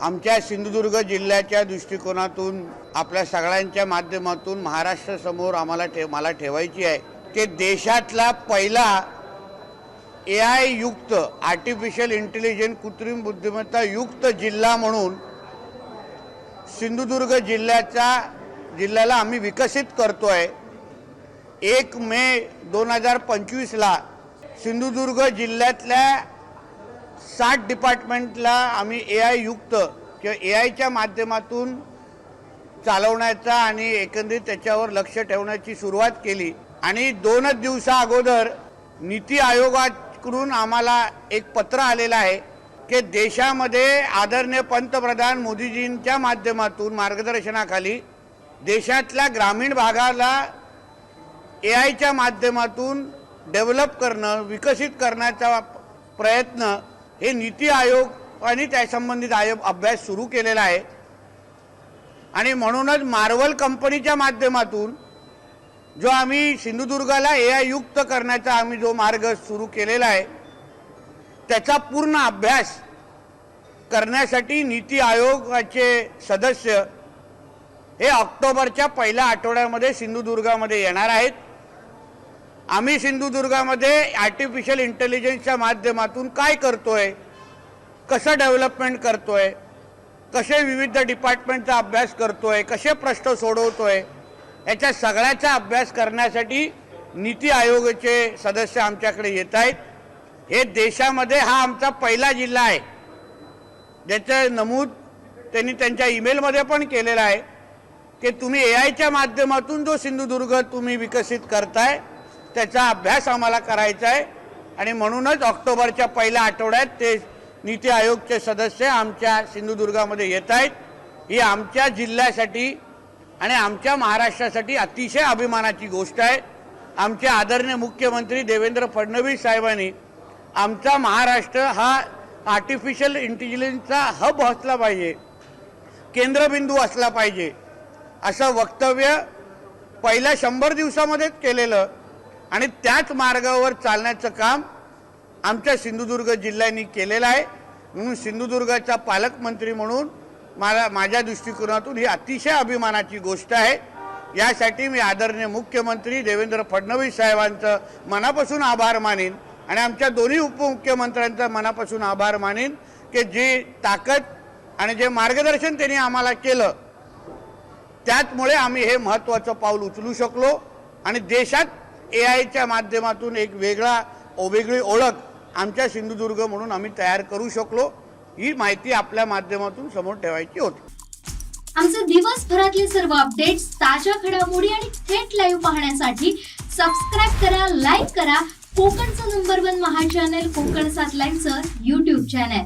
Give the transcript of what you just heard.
आमच्या सिंधुदुर्ग जिल्ह्याच्या दृष्टिकोनातून आपल्या सगळ्यांच्या माध्यमातून महाराष्ट्रासमोर आम्हाला ठे मला ठेवायची आहे की देशातला पहिला ए आय युक्त आर्टिफिशियल इंटेलिजन्स कृत्रिम बुद्धिमत्ता युक्त जिल्हा म्हणून सिंधुदुर्ग जिल्ह्याचा जिल्ह्याला आम्ही विकसित करतोय. एक मे दोन हजार पंचवीसला सिंधुदुर्ग जिल्ह्यातल्या साठ डिपार्टमेंटला आम्ही ए आय युक्त किंवा ए आयच्या माध्यमातून चालवण्याचा आणि एकंदरीत त्याच्यावर लक्ष ठेवण्याची सुरुवात केली. आणि दोनच दिवसा अगोदर नीती आयोगाकडून आम्हाला एक पत्र आलेलं आहे की देशामध्ये आदरणीय पंतप्रधान मोदीजींच्या माध्यमातून मार्गदर्शनाखाली देशातल्या ग्रामीण भागाला ए आयच्या माध्यमातून डेव्हलप करणं विकसित करण्याचा प्रयत्न हे नीती आयोग आणि त्यासंबंधित आयोग अभ्यास सुरू केलेला आहे. आणि म्हणूनच मार्वल कंपनीच्या माध्यमातून जो आम्ही सिंधुदुर्गाला ए आय युक्त करण्याचा आम्ही जो मार्ग सुरू केलेला आहे त्याचा पूर्ण अभ्यास करण्यासाठी नीती आयोगाचे सदस्य हे ऑक्टोबरच्या पहिल्या आठवड्यामध्ये सिंधुदुर्गामध्ये येणार आहेत. आम्ही सिंधुदुर्गामध्ये आर्टिफिशियल इंटेलिजन्सच्या माध्यमातून काय करतोय? कसं डेव्हलपमेंट करतोय? कसे विविध डिपार्टमेंटचा अभ्यास करतोय? कसे प्रश्न सोडवतोय? याच्या सगळ्याचा अभ्यास करण्यासाठी नीती आयोगाचे सदस्य आमच्याकडे येत आहेत. हे देशामध्ये हा आमचा पहिला जिल्हा आहे. ज्याचं नमूद त्यांनी त्यांच्या ईमेलमध्ये पण केलेलं आहे. की तुम्ही ए आयच्या माध्यमातून जो सिंधुदुर्ग तुम्ही विकसित करताय त्याचा अभ्यास आम्हाला करायचा आहे आणि म्हणूनच ऑक्टोबरच्या पहिल्या आठवड्यात ते नीती आयोगचे सदस्य आमच्या सिंधुदुर्गामध्ये येत आहेत ही आमच्या जिल्ह्यासाठी आणि आमच्या महाराष्ट्रासाठी अतिशय अभिमानाची गोष्ट आहे. आमचे आदरणीय मुख्यमंत्री देवेंद्र फडणवीस साहेबांनी आमचा महाराष्ट्र हा आर्टिफिशियल इंटेलिजन्सचा हब असला पाहिजे केंद्रबिंदू असला पाहिजे असं वक्तव्य पहिल्या शंभर दिवसामध्येच केलेलं आणि त्याच मार्गावर चालण्याचं काम आमच्या सिंधुदुर्ग जिल्ह्यांनी केलेलं आहे. म्हणून सिंधुदुर्गाचा पालकमंत्री म्हणून मला माझ्या दृष्टिकोनातून ही अतिशय अभिमानाची गोष्ट आहे. यासाठी मी आदरणीय मुख्यमंत्री देवेंद्र फडणवीस साहेबांचं मनापासून आभार मानेन आणि आमच्या दोन्ही उपमुख्यमंत्र्यांचा मनापासून आभार मानेन की जी ताकद आणि जे मार्गदर्शन त्यांनी आम्हाला केलं त्याचमुळे आम्ही हे महत्त्वाचं पाऊल उचलू शकलो आणि देशात ए आयच्या माध्यमातून एक वेगळा वेगळी ओळख आमच्या सिंधुदुर्ग म्हणून आम्ही तयार करू शकलो ही माहिती आपल्या माध्यमातून समोर ठेवायची होती. आमचे दिवसभरातले सर्व अपडेट्स ताज्या घडामोडी आणि थेट लाईव्ह पाहण्यासाठी सबस्क्राईब करा लाईक करा. कोकणचं नंबर वन महा चॅनल कोकण सात लाईनचं युट्यूब चॅनल